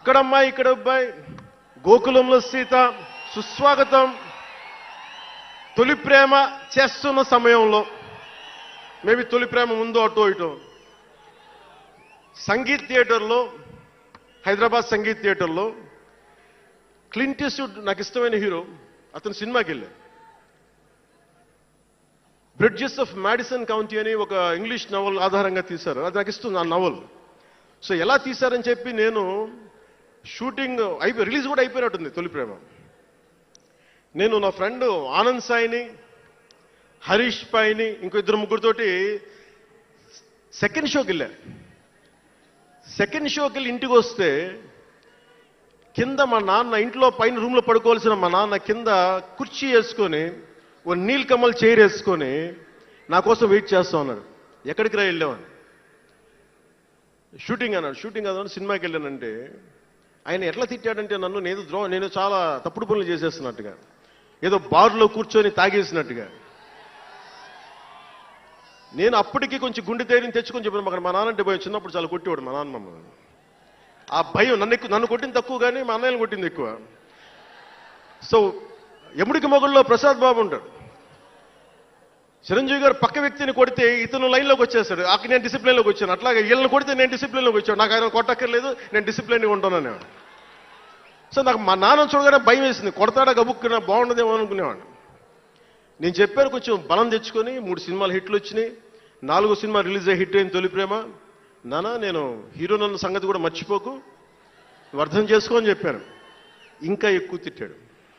అక్కడమ్మాయి ఇక్కడ అబ్బాయి గోకులంలో సీత సుస్వాగతం. తొలి ప్రేమ చేస్తున్న సమయంలో మేబీ తొలి ప్రేమ ముందు అటు ఇటు. సంగీత్ థియేటర్లో హైదరాబాద్ సంగీత్ థియేటర్లో క్లింటిస్యూడ్ నాకు ఇష్టమైన హీరో అతను సినిమాకి వెళ్ళా బ్రిడ్జెస్ ఆఫ్ మ్యాడిసన్ కౌంటీ అని ఒక ఇంగ్లీష్ నవల్ ఆధారంగా తీశారు. అది నాకు ఇస్తుంది ఆ నవల్. సో ఎలా తీశారని చెప్పి నేను షూటింగ్ అయిపోయి రిలీజ్ కూడా అయిపోయినట్టుంది తొలి ప్రేమ. నేను నా ఫ్రెండ్ ఆనంద్ సాయిని హరీష్ పాయిని ఇంకో ఇద్దరు ముగ్గురితోటి సెకండ్ షోకి వెళ్ళా సెకండ్ షోకి వెళ్ళి ఇంటికి వస్తే కింద మా నాన్న ఇంట్లో పైన రూమ్లో పడుకోవాల్సిన మా నాన్న కింద కుర్చీ వేసుకొని ఓ నీల్ కమల్ చైర్ వేసుకొని నా కోసం వెయిట్ చేస్తా ఉన్నాడు. ఎక్కడికి రా వెళ్ళామని షూటింగ్ అన్నాడు. షూటింగ్ అన్నాడు. సినిమాకి వెళ్ళానంటే ఆయన ఎట్లా తిట్టాడంటే నన్ను నేను ద్రో నేను చాలా తప్పుడు పనులు చేసేస్తున్నట్టుగా. ఏదో బార్లో కూర్చొని తాగేసినట్టుగా. నేను అప్పటికి కొంచెం గుండె ధైర్యం తెచ్చుకొని చెప్పాను అక్కడ మా నాన్నంటే భయం. చిన్నప్పుడు చాలా కొట్టేవాడు మా నాన్న మమ్మల్ని. ఆ భయం నన్ను ఎక్కువ నన్ను కొట్టింది తక్కువ కానీ మా అన్నయ్యని కొట్టింది ఎక్కువ. సో ఎముడికి మొగుల్లో ప్రసాద్ బాబు ఉంటాడు. చిరంజీవి గారు పక్క వ్యక్తిని కొడితే ఇతను లైన్లోకి వచ్చేస్తాడు. అక్కడ నేను డిసిప్లిన్లోకి వచ్చాను. అట్లాగే వీళ్ళని కొడితే నేను డిసిప్లిన్లోకి వచ్చాను. నాకు ఆయన కొట్టక్కర్లేదు నేను డిసిప్లిన్గా ఉంటానని సో నాకు మా నాన్న చూడగానే భయం వేసింది. కొడతాడా గబుక్కున బాగుండదేమో అనుకునేవాడు నేను చెప్పాను కొంచెం బలం తెచ్చుకొని మూడు సినిమాలు హిట్లు వచ్చినాయి. నాలుగో సినిమా రిలీజ్ అయ్యి హిట్ అయిన తొలి ప్రేమ. నానా నేను హీరో నన్న సంగతి కూడా మర్చిపోకు. నువ్వు అర్థం చేసుకో అని చెప్పాను. ఇంకా ఎక్కువ తిట్టాడు.